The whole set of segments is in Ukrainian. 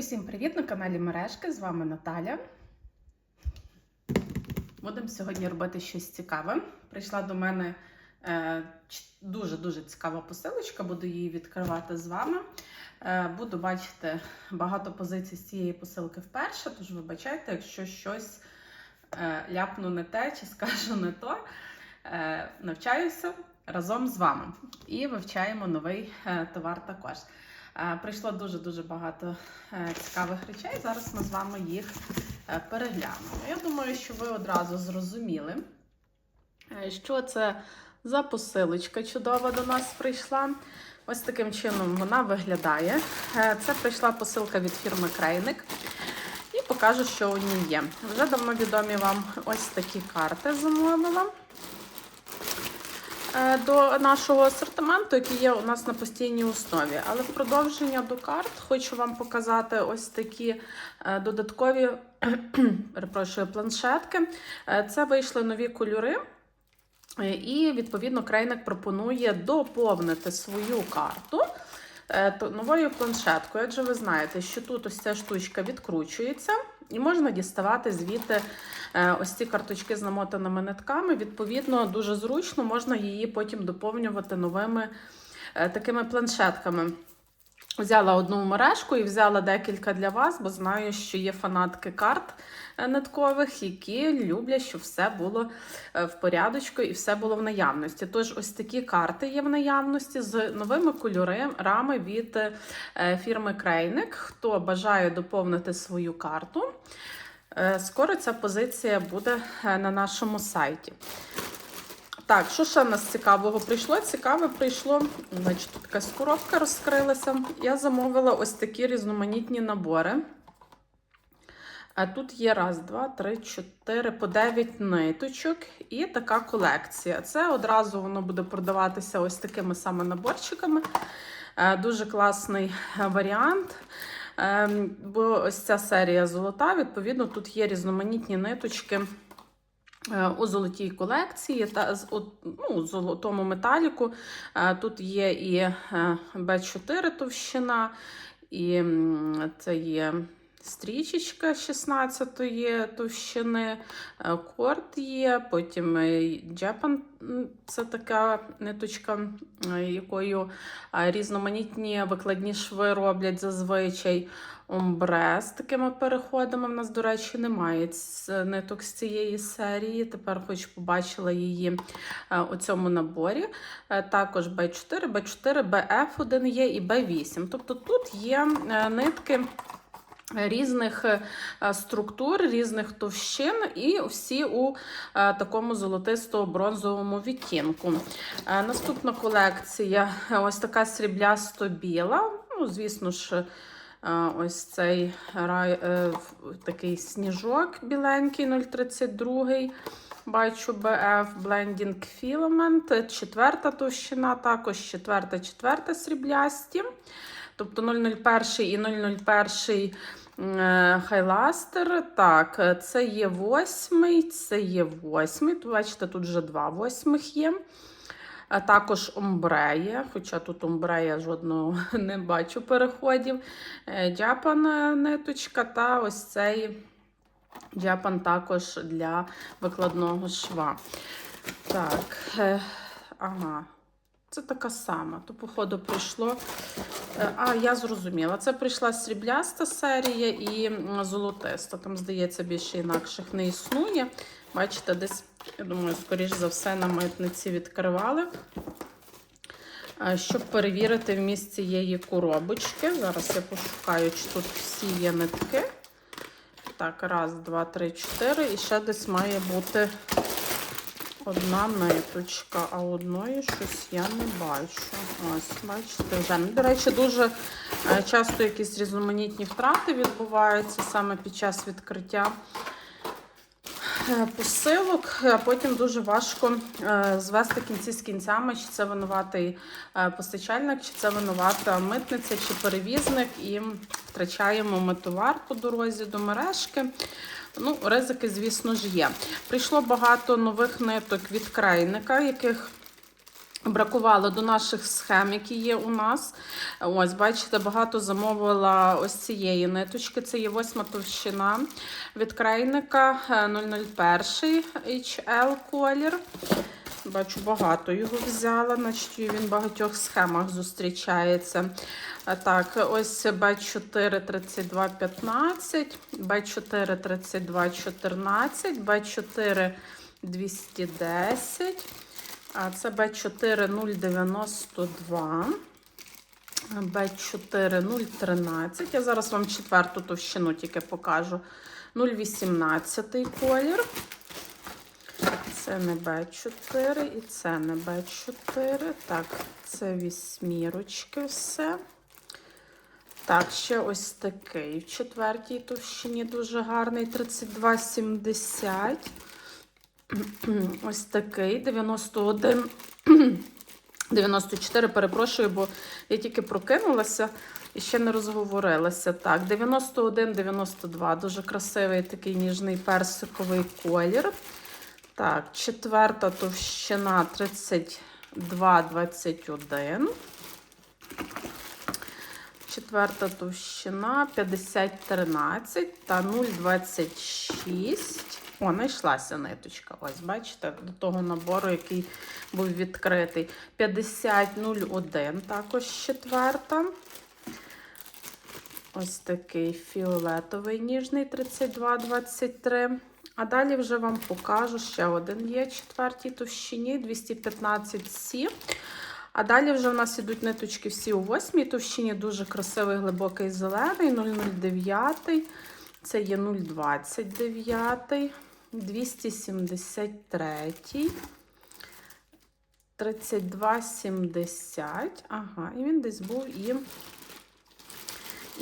Усім привіт на каналі Мережки. З вами Наталя. Будемо сьогодні робити щось цікаве. Прийшла до мене дуже-дуже цікава посилочка, буду її відкривати з вами. Е, буду бачити багато позицій з цієї посилки вперше, тож вибачайте, якщо щось е, ляпну не те чи скажу не то. Е, навчаюся разом з вами і вивчаємо новий товар також. Е, Прийшло дуже-дуже багато е, цікавих речей. Зараз ми з вами їх е, переглянемо. Я думаю, що ви одразу зрозуміли, що це за посилочка чудова до нас прийшла. Ось таким чином вона виглядає. Це прийшла посилка від фірми Крейник. І покажу, що у ній є. Вже давно відомі вам ось такі карти замовила до нашого асортименту, який є у нас на постійній основі. Але в продовження до карт хочу вам показати ось такі е, додаткові перепрошую, планшетки. Е, Це вийшли нові кольори. Е, І, відповідно, крайник пропонує доповнити свою карту е, новою планшеткою. Адже ви знаєте, що тут ось ця штучка відкручується, і можна діставати звідти е, ось ці карточки з намотаними нитками. Відповідно, дуже зручно можна її потім доповнювати новими е, такими планшетками. Взяла одну мережку і взяла декілька для вас, бо знаю, що є фанатки карт е, ниткових, які люблять, щоб все було е, в порядочку і все було в наявності. Тож, ось такі карти є в наявності з новими кольорами від е, фірми Крейник. Хто бажає доповнити свою карту, скоро ця позиція буде на нашому сайті. Так, що ще в нас цікавого прийшло? Цікаве прийшло, значить, тут така коробка розкрилася. Я замовила ось такі різноманітні набори. А тут є раз, два, три, чотири, по дев'ять ниточок і така колекція. Це одразу воно буде продаватися ось такими саме наборчиками. Е, Дуже класний варіант. Ем, Бо ось ця серія золота, відповідно, тут є різноманітні ниточки у золотій колекції та з ну, золотому металіку. Е, Тут є і е, Б4 товщина, і це є стрічечка 16-ї товщини, е, корд є, потім джепан це така ниточка, е, якою е, різноманітні викладні шви роблять зазвичай. Омбре з такими переходами. В нас, до речі, немає ниток з цієї серії. Тепер хоч побачила її е, у цьому наборі. Е, Також B4, B4, BF1 є і B8. Тобто тут є е, нитки. Різних е, структур, різних товщин, і всі у е, такому золотисто-бронзовому відтінку. Е, Наступна колекція ось така сріблясто-біла. Ну, звісно ж, ось цей такий сніжок біленький 032. Бачу BF Blending Filament, четверта товщина, також четверта, четверта сріблясті. Тобто 001 і 001 е, хайластер. Так, е, це є восьмий, це є восьмий. Бачите, тут вже два восьмих є. А також омбре хоча тут омбре я жодного не бачу переходів. Е, Джапан е, ниточка та ось цей джапан також для викладного шва. Так, е, ага. Це така сама. То, походу, прийшло. Е, А, я зрозуміла. Це прийшла срібляста серія і золотиста. Там, здається, більше інакших не існує. Бачите, десь, я думаю, скоріш за все, на митниці відкривали. Е, Щоб перевірити вміст цієї коробочки. Зараз я пошукаю, чи тут всі є нитки. Так, раз, два, три, чотири. І ще десь має бути одна ниточка, а одної щось я не бачу. Ось, бачите, вже. Ну, До речі, дуже е, часто якісь різноманітні втрати відбуваються саме під час відкриття е, посилок, потім дуже важко е, звести кінці з кінцями, чи це винуватий постачальник, чи це винувата митниця, чи перевізник, і втрачаємо ми товар по дорозі до мережки. Ну, ризики, звісно ж, є. Прийшло багато нових ниток від крайника, яких Бракувало до наших схем, які є у нас. Ось, бачите, багато замовила ось цієї ниточки. Це є восьма товщина від крайника е, 001 HL колір. Бачу, багато його взяла, значить він в багатьох схемах зустрічається. Так, ось B4 32 15, B4 32 14, B4 210. А це Б4 092, Б4 013. Я зараз вам четверту товщину тільки покажу. 018 колір. Це не Б4 і це не Б4. Так, це вісьмірочки все. Так, ще ось такий в четвертій товщині дуже гарний 32,70. Ось такий 91. 94, перепрошую, бо я тільки прокинулася і ще не розговорилася. Так, 91, 92. Дуже красивий такий ніжний персиковий колір. Так, четверта товщина 32, 21. Четверта товщина 50-13 та 0,26. О, знайшлася ниточка. Ось, бачите, до того набору, який був відкритий. 50-01 також четверта. Ось такий фіолетовий ніжний 32-23. А далі вже вам покажу ще один є четвертій товщині 215 Сі. А далі вже в нас ідуть ниточки всі у восьмій товщині, дуже красивий глибокий зелений, 009, це є 029, 273, 3270. Ага, і він десь був і,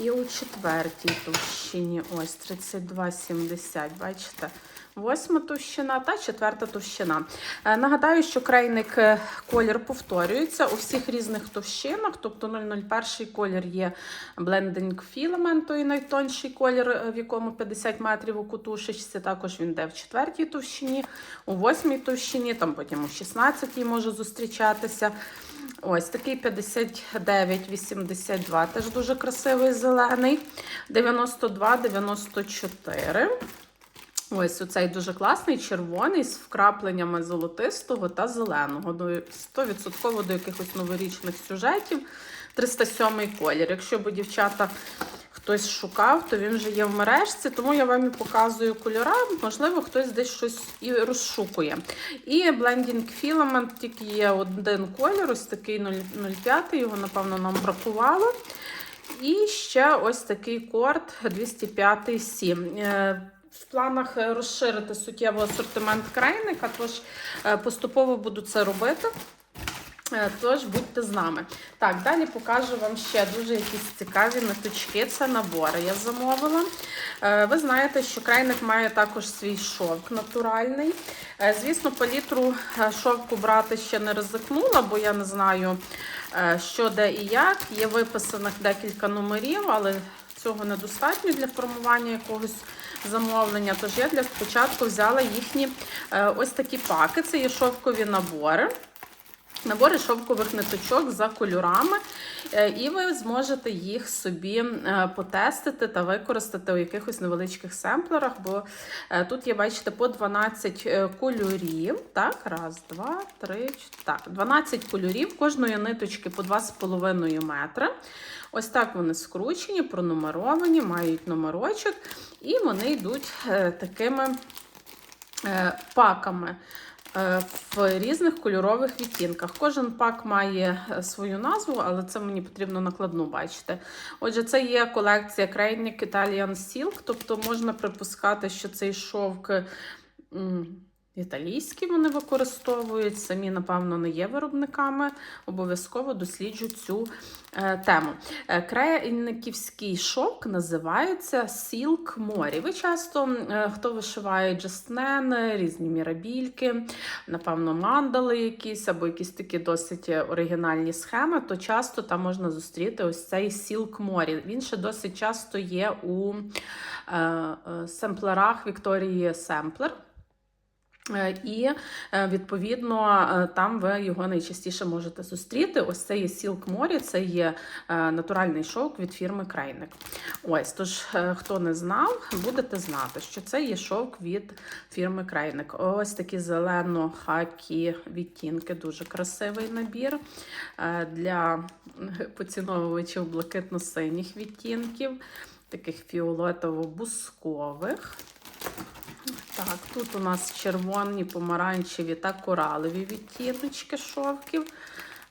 і у четвертій товщині. Ось 3270, бачите? Восьма товщина та четверта товщина. Е, Нагадаю, що крайник е, колір повторюється у всіх різних товщинах. Тобто 001 колір є блендинг філамент, той найтонший колір, е, в якому 50 метрів у кутушечці. Також він йде в четвертій товщині, у восьмій товщині, там потім у 16 може зустрічатися. Ось такий 59,82, теж дуже красивий зелений. 92,94. Ось оцей дуже класний, червоний з вкрапленнями золотистого та зеленого. До 100% до якихось новорічних сюжетів. 307 колір. Якщо б дівчата хтось шукав, то він вже є в мережці, тому я вам і показую кольора. Можливо, хтось десь щось і розшукує. І Blending Filament тільки є один колір, ось такий 0,05, його, напевно, нам бракувало. І ще ось такий корд 205 7. В планах е, розширити суттєво асортимент крайника, тож е, поступово буду це робити. Е, Тож будьте з нами. Так, далі покажу вам ще дуже якісь цікаві ниточки. Це набори я замовила. Е, Ви знаєте, що крайник має також свій шовк натуральний. Е, Звісно, палітру шовку брати ще не ризикнула, бо я не знаю, що де і як. Є виписаних декілька номерів, але цього недостатньо для формування якогось замовлення. Тож я для початку взяла їхні ось такі паки. Це є шовкові набори. Набори шовкових ниточок за кольорами, Е, і ви зможете їх собі е, потестити та використати у якихось невеличких семплерах, бо е, тут є, бачите, по 12 е, кольорів. Так, раз, два, три. Так, 12 кольорів, кожної ниточки по 2,5 метри. Ось так вони скручені, пронумеровані, мають номерочок, і вони йдуть такими паками в різних кольорових відтінках. Кожен пак має е, свою назву, але це мені потрібно накладну бачити. Отже, це є колекція Крейник Italian Silk, тобто можна припускати, що цей шовк. Італійські вони використовують, самі, напевно, не є виробниками. Обов'язково досліджу цю е, тему. Е, Крайниківський шовк називається Silk Морі. Ви часто, е, хто вишиває джеснени, різні мірабільки, напевно, мандали якісь, або якісь такі досить оригінальні схеми, то часто там можна зустріти ось цей Silk Морі. Він ще досить часто є у е, е, семплерах Вікторії Семплер. Е, І е, відповідно е, там ви його найчастіше можете зустріти. Ось це є Сілк Морі, це є натуральний шовк від фірми Крайник. Ось тож, хто не знав, будете знати, що це є шовк від фірми Крайник. Ось такі зелено-хакі відтінки, дуже красивий набір для поціновувачів блакитно-синіх відтінків, таких фіолетово-бускових. Так, тут у нас червоні, помаранчеві та коралові відтіночки шовків,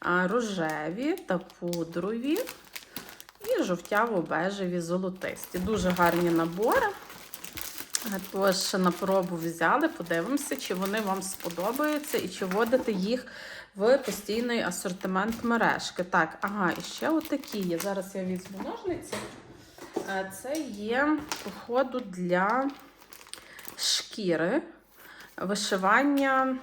рожеві та пудрові і жовтяво-бежеві золотисті. Дуже гарні набори. Тож на пробу взяли, подивимося, чи вони вам сподобаються і чи вводите їх в постійний асортимент мережки. Так, ага, і ще отакі є. Зараз я візьму ножниці. Е, Це є, походу, для шкіри, вишивання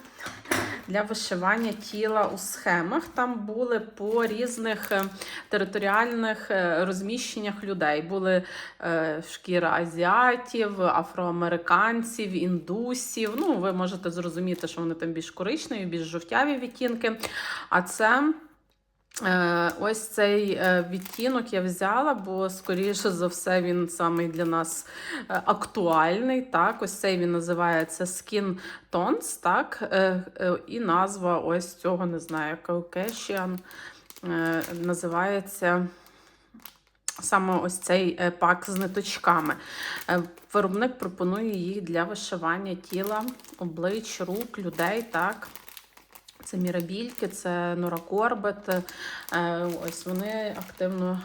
для вишивання тіла у схемах. Там були по різних е, територіальних е, розміщеннях людей. Були е, шкіра азіатів, афроамериканців, індусів. Ну, ви можете зрозуміти, що вони там більш коричневі, більш жовтяві відтінки. А це. Е, Ось цей е, відтінок я взяла, бо, скоріше за все, він самий для нас е, актуальний. Так, ось цей він називається Skin Tones, так, і назва ось цього, не знаю, Caucasian, називається саме ось цей пак з ниточками. Виробник пропонує їх для вишивання тіла, облич, рук, людей, так. Це мірабільки, це норакорбет. Е, Ось вони активно,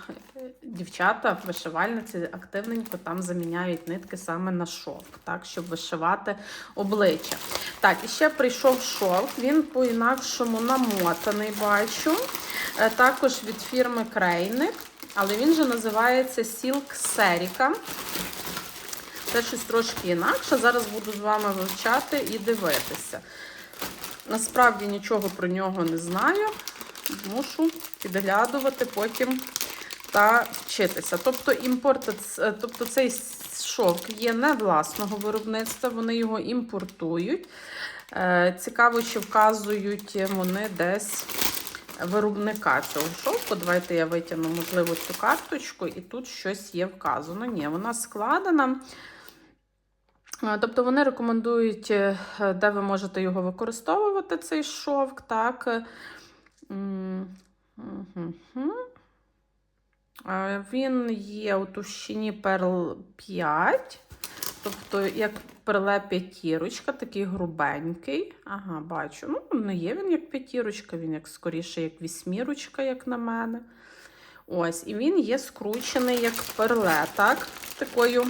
дівчата, вишивальниці, активненько там заміняють нитки саме на шовк, так, щоб вишивати обличчя. Так, і ще прийшов шовк, він по-інакшому намотаний, бачу. Е, Також від фірми Крейник, але він же називається Silk Serica. Це щось трошки інакше. Зараз буду з вами вивчати і дивитися. Насправді нічого про нього не знаю. Мушу підглядувати потім та вчитися. Тобто, імпорт, тобто цей шовк є не власного виробництва, вони його імпортують. Е, Цікаво, чи вказують вони десь виробника цього шовку. Давайте я витягну, можливо, цю карточку, і тут щось є вказано. Ні, вона складена. Тобто вони рекомендують, е, де ви можете його використовувати, цей шовк, так. Він є у товщині перл 5, тобто як перле п'ятірочка, такий грубенький. Ага, бачу. Ну, не є він як п'ятірочка, він як скоріше, як вісьмірочка, як на мене. Ось, і він є скручений як перле, так? Такою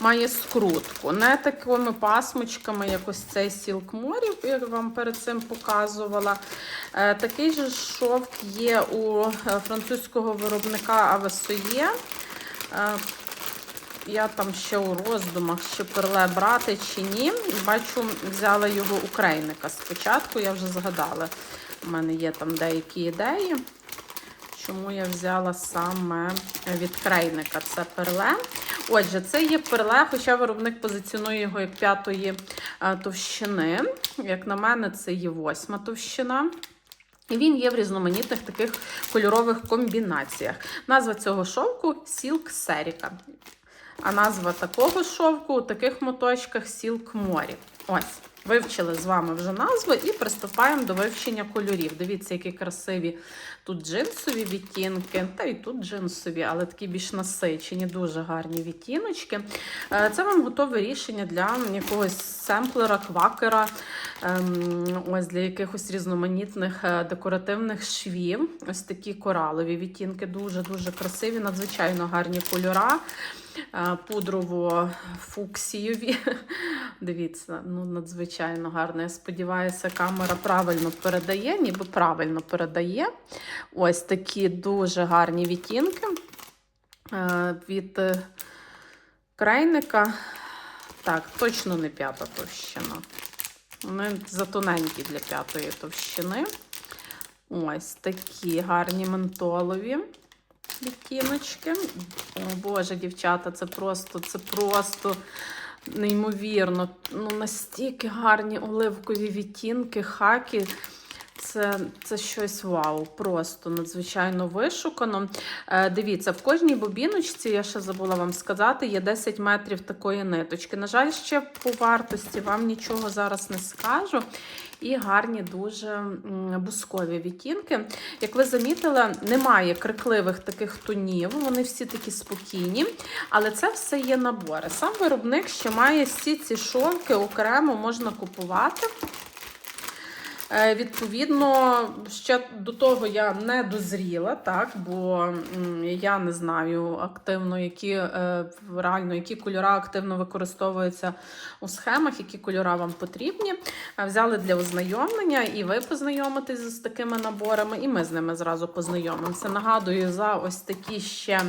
має скрутку. Не такими пасмочками, як ось цей сілк морів, як вам перед цим показувала. Е, Такий же шовк є у е, французького виробника Авесоє. Е, Я там ще у роздумах, чи перле брати чи ні. Бачу, взяла його у крейника спочатку, я вже згадала. У мене є там деякі ідеї. Чому я взяла саме від крейника це перле. Отже, це є перле, хоча виробник позиціонує його як п'ятої е, товщини. Як на мене, це є восьма товщина. І він є в різноманітних таких кольорових комбінаціях. Назва цього шовку Silk Serica. А назва такого шовку у таких моточках Silk Морі. Ось. Вивчили з вами вже назву і приступаємо до вивчення кольорів. Дивіться, які красиві тут джинсові відтінки, та і тут джинсові, але такі більш насичені, дуже гарні відтіночки. Е, Це вам готове рішення для якогось семплера, квакера, ем, ось для якихось різноманітних е, декоративних швів. Ось такі коралові відтінки, дуже-дуже красиві, надзвичайно гарні кольора. Е, Пудрово-фуксієві. Дивіться, ну надзвичайно гарно. Я сподіваюся, камера правильно передає, ніби правильно передає. Ось такі дуже гарні відтінки е, від е, крайника. Так, точно не п'ята товщина. Вони затоненькі для п'ятої товщини. Ось такі гарні ментолові відтіночки. О, Боже, дівчата, це просто, це просто неймовірно, ну настільки гарні оливкові відтінки, хаки. Це, це щось вау, просто надзвичайно вишукано. Е, дивіться, в кожній бобіночці, я ще забула вам сказати, є 10 метрів такої ниточки. На жаль, ще по вартості вам нічого зараз не скажу. І гарні дуже бускові відтінки. Як ви замітили, немає крикливих таких тонів, вони всі такі спокійні. Але це все є набори. Сам виробник ще має всі ці шовки окремо можна купувати. Е, Відповідно, ще до того я не дозріла, так, бо я не знаю активно, які е, реально які кольори активно використовуються у схемах, які кольори вам потрібні. Е, Взяли для ознайомлення, і ви познайомитесь з такими наборами, і ми з ними зразу познайомимося. Нагадую за ось такі ще.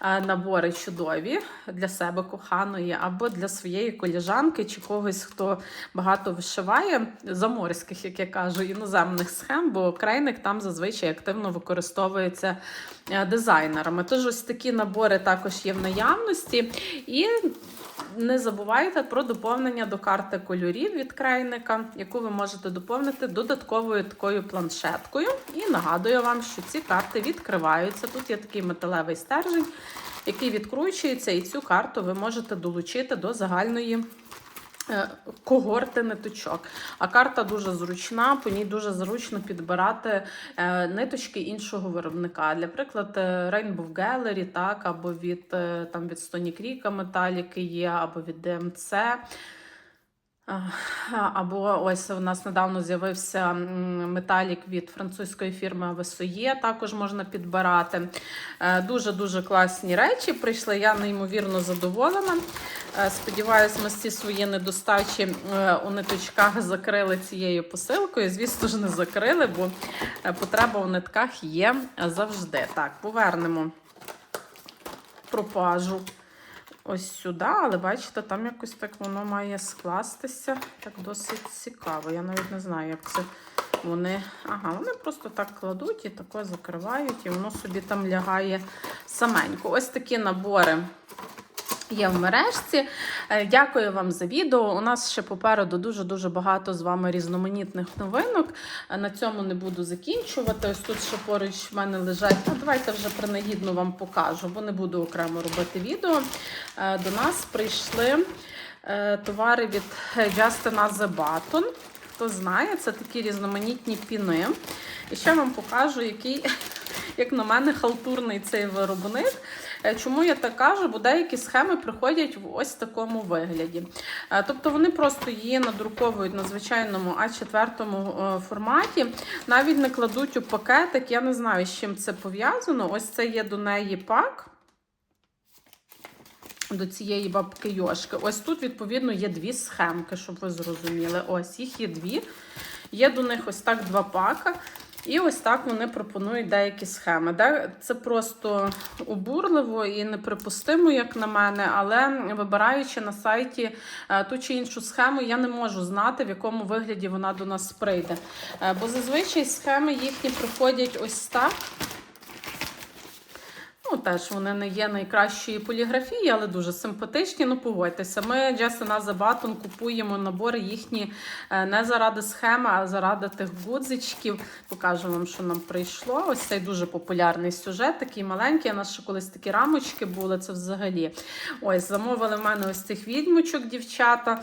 Е, Набори чудові для себе коханої, або для своєї коліжанки чи когось, хто багато вишиває заморських, як я кажу, іноземних схем, бо крайник там зазвичай активно використовується е, дизайнерами. Тож ось такі набори також є в наявності. І не забувайте про доповнення до карти кольорів від крайника, яку ви можете доповнити додатковою такою планшеткою. І нагадую вам, що ці карти відкриваються. Тут є такий металевий стержень, який відкручується, і цю карту ви можете долучити до загальної. Е, Когорти ниточок. А карта дуже зручна, по ній дуже зручно підбирати е, ниточки іншого виробника. Для приклад, Rainbow Gallery, так, або від, е, там, від Stony Creek металіки є, або від DMC. Або ось у нас недавно з'явився металік від французької фірми Весоє, також можна підбирати. Е, Дуже-дуже класні речі прийшли. Я неймовірно задоволена. Е, Сподіваюсь, ми всі свої недостачі е, у ниточках закрили цією посилкою. Звісно ж, не закрили, бо потреба у нитках є завжди. Так, повернемо пропажу ось сюди, але бачите, там якось так воно має скластися. Так досить цікаво. Я навіть не знаю, як це вони. Ага, вони просто так кладуть і тако закривають, і воно собі там лягає саменько. Ось такі набори. Є в мережці. Е, Дякую вам за відео. У нас ще попереду дуже-дуже багато з вами різноманітних новинок. Е, На цьому не буду закінчувати. Ось тут ще поруч в мене лежать. Ну, давайте вже принагідно вам покажу, бо не буду окремо робити відео. Е, До нас прийшли товари від Justin The Button. Хто знає, це такі різноманітні піни. І ще вам покажу, який, як на мене, халтурний цей виробник. Е, Чому я так кажу? Бо деякі схеми приходять в ось такому вигляді. Е, Тобто вони просто її надруковують на звичайному А4 е, форматі, навіть не кладуть у пакетик. Я не знаю, з чим це пов'язано. Ось це є до неї пак. До цієї бабки Йошки. Ось тут, відповідно, є дві схемки, щоб ви зрозуміли. Ось їх є дві. Є до них ось так два пака. І ось так вони пропонують деякі схеми. Це просто обурливо і неприпустимо, як на мене, але вибираючи на сайті е, ту чи іншу схему, я не можу знати, в якому вигляді вона до нас прийде. Е, Бо зазвичай схеми їхні приходять ось так. Ну, теж вони не є найкращої поліграфії, але дуже симпатичні. Ну, погодьтеся. Ми Джесина Забатон купуємо набори їхні е, не заради схеми, а заради тих гудзичків. Покажу вам, що нам прийшло. Ось цей дуже популярний сюжет, такий маленький. У нас ще колись такі рамочки були. Це взагалі. Ось, замовили в мене ось цих відьмочок, дівчата,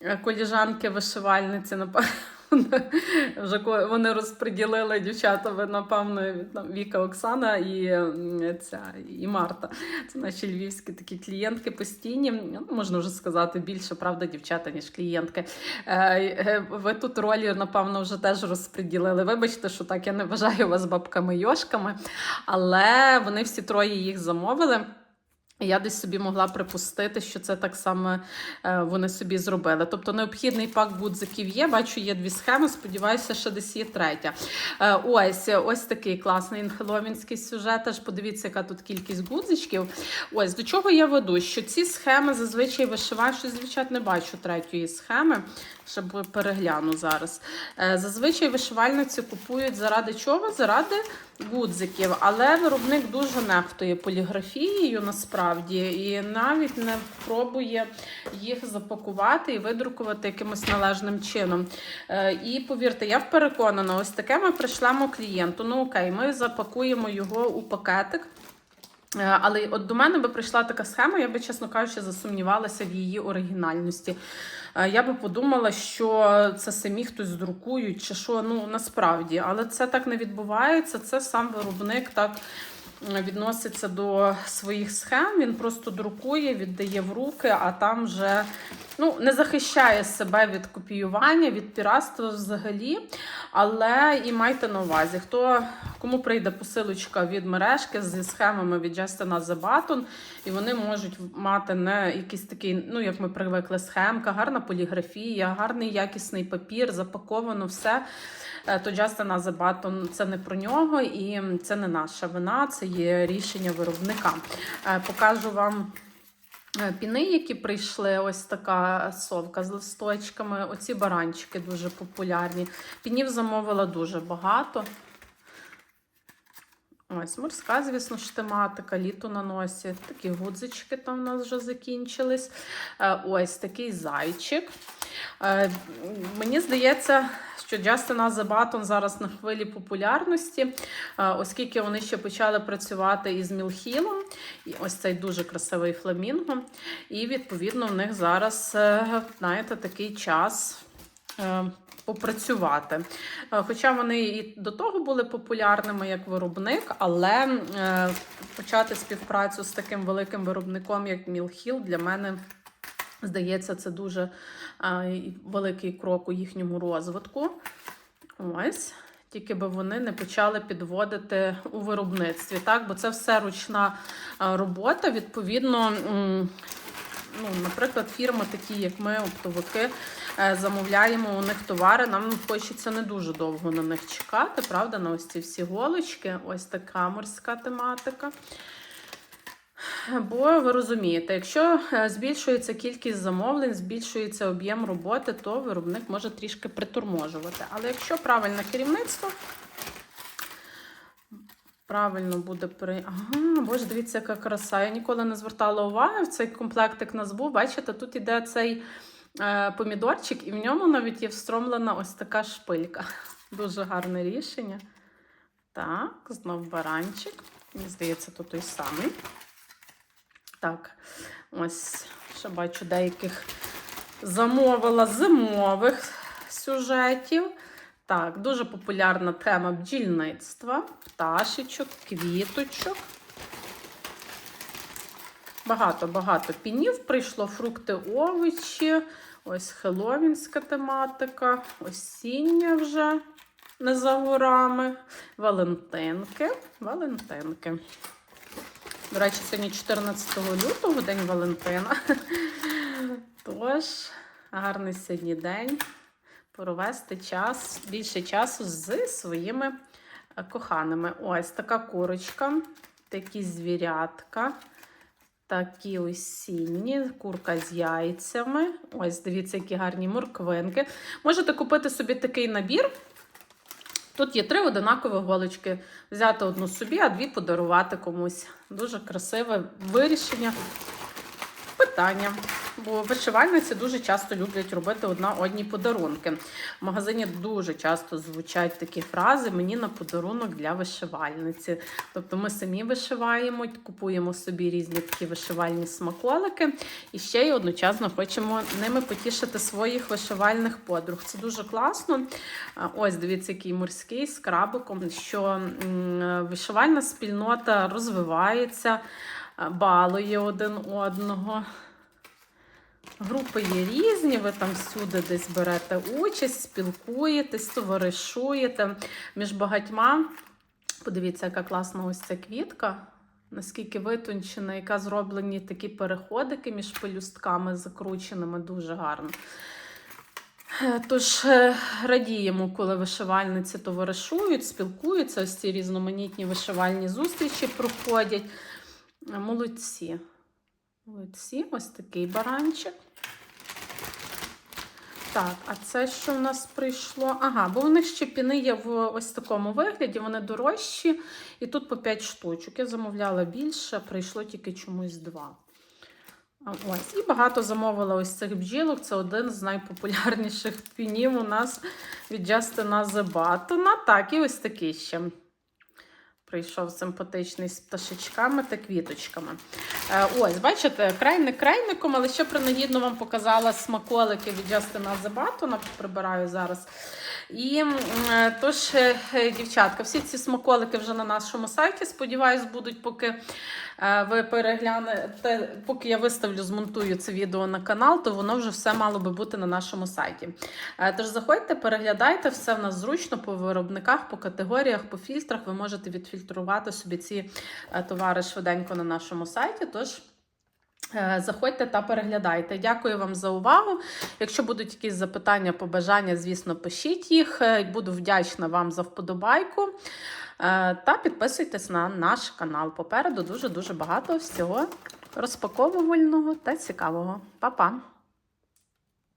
е, коліжанки, вишивальниці. напевно. Вже вони розподілили дівчата, напевно, Віка Оксана і, ця, і Марта. Це наші львівські такі клієнтки постійні. Ну, можна вже сказати, більше, правда, дівчата, ніж клієнтки. Е, е, Ви тут ролі, напевно, вже теж розподілили. Вибачте, що так я не вважаю вас бабками-йошками, але вони всі троє їх замовили. Я десь собі могла припустити, що це так само е, вони собі зробили. Тобто необхідний пак гудзиків є. Бачу, є дві схеми. Сподіваюся, що десь є третя. Е, ось ось такий класний хеловінський сюжет. Аж подивіться, яка тут кількість гудзичків. Ось до чого я веду? Що ці схеми зазвичай вишивають, що звичайно не бачу третьої схеми. Ще б перегляну зараз. Е, Зазвичай вишивальниці купують заради чого? Заради гудзиків. Але виробник дуже нехтує поліграфією насправді і навіть не пробує їх запакувати і видрукувати якимось належним чином. Е, І повірте, я переконана, ось таке ми прийшлемо клієнту. Ну окей, ми запакуємо його у пакетик. Е, Але от до мене би прийшла така схема, я би, чесно кажучи, засумнівалася в її оригінальності. Е, Я би подумала, що це самі хтось друкують, чи що, ну насправді, але це так не відбувається. Це сам виробник так відноситься до своїх схем. Він просто друкує, віддає в руки, а там вже ну, не захищає себе від копіювання, від піратства взагалі. Але і майте на увазі, хто кому прийде посилочка від мережки зі схемами від Justin The Button, і вони можуть мати не якийсь такий, ну як ми привикли, схемка, гарна поліграфія, гарний якісний папір, запаковано все. Е, То Justin Button це не про нього і це не наша вина, це є рішення виробника. Е, Покажу вам. Е, Піни, які прийшли, ось така совка з листочками. Оці баранчики дуже популярні. Пінів замовила дуже багато. Ось морська, звісно ж, тематика, літо на носі. Такі гудзички там у нас вже закінчились. Ось такий зайчик. Е, Мені здається, що The Button зараз на хвилі популярності, е, оскільки вони ще почали працювати із Мілхілом. І ось цей дуже красивий фламінго. І відповідно в них зараз, е, знаєте, такий час. Попрацювати. Хоча вони і до того були популярними як виробник, але почати співпрацю з таким великим виробником, як Мілхіл, для мене здається, це дуже великий крок у їхньому розвитку. Ось. Тільки би вони не почали підводити у виробництві, так? Бо це все ручна робота. Відповідно, ну, наприклад, фірми, такі як ми, оптовики, е, замовляємо у них товари. Нам хочеться не дуже довго на них чекати, правда? На ось ці всі голочки, ось така морська тематика. Бо ви розумієте, якщо е, збільшується кількість замовлень, збільшується об'єм роботи, то виробник може трішки приторможувати. Але якщо правильне керівництво, правильно буде при. Ага, боже, дивіться, яка краса. Я ніколи не звертала уваги в цей комплектик назву. Бачите, тут іде цей е, помідорчик, і в ньому навіть є встромлена ось така шпилька. Дуже гарне рішення. Так, знов баранчик. Мені здається, то той самий. Так, ось ще бачу деяких замовила зимових сюжетів. Так, дуже популярна тема бджільництва, пташечок, квіточок. Багато-багато пінів прийшло, фрукти, овочі. Ось хеловінська тематика, осіння вже не за горами. Валентинки. Валентинки. До речі, сьогодні 14 лютого, День Валентина. Тож, гарний сьогодні день. Провести час, більше часу з своїми е, коханими. Ось така курочка, такі звірятка, такі осінні, курка з яйцями. Ось, дивіться, які гарні морквинки. Можете купити собі такий набір. Тут є три одинакові голочки. Взяти одну собі, а дві подарувати комусь. Дуже красиве вирішення питання. Бо вишивальниці дуже часто люблять робити одна одні подарунки. В магазині дуже часто звучать такі фрази мені на подарунок для вишивальниці. Тобто ми самі вишиваємо, купуємо собі різні такі вишивальні смаколики і ще й одночасно хочемо ними потішити своїх вишивальних подруг. Це дуже класно. Ось дивіться, який морський з крабиком, що вишивальна спільнота розвивається, балує один одного. Групи є різні, ви там всюди десь берете участь, спілкуєтесь, товаришуєте між багатьма. Подивіться, яка класна ось ця квітка. Наскільки витончена, яка зроблені такі переходики між пелюстками закрученими, дуже гарно. Е, Тож е, радіємо, коли вишивальниці товаришують, спілкуються, ось ці різноманітні вишивальні зустрічі проходять. Е, Молодці. Молодці, ось такий баранчик. Так, а це що в нас прийшло? Ага, бо в них ще піни є в ось такому вигляді, вони дорожчі. І тут по 5 штучок. Я замовляла більше, прийшло тільки чомусь два. Ось. І багато замовила ось цих бджілок. Це один з найпопулярніших пінів у нас від Джастина Зебатона. Так, і ось такий ще. Прийшов симпатичний з пташечками та квіточками. Е, ось, бачите, крайник крайником, але ще принагідно вам показала смаколики від Justin Зебатона. Прибираю зараз. І е, тож, е, е, дівчатка, всі ці смаколики вже на нашому сайті. Сподіваюсь, будуть, поки ви переглянете, поки я виставлю, змонтую це відео на канал, то воно вже все мало би бути на нашому сайті. Тож заходьте, переглядайте, все в нас зручно по виробниках, по категоріях, по фільтрах. Ви можете відфільтрувати собі ці товари швиденько на нашому сайті. Тож. Е, Заходьте та переглядайте. Дякую вам за увагу. Якщо будуть якісь запитання, побажання, звісно, пишіть їх. Е, Буду вдячна вам за вподобайку. Е, Та підписуйтесь на наш канал. Попереду дуже-дуже багато всього розпаковувального та цікавого. Па-па!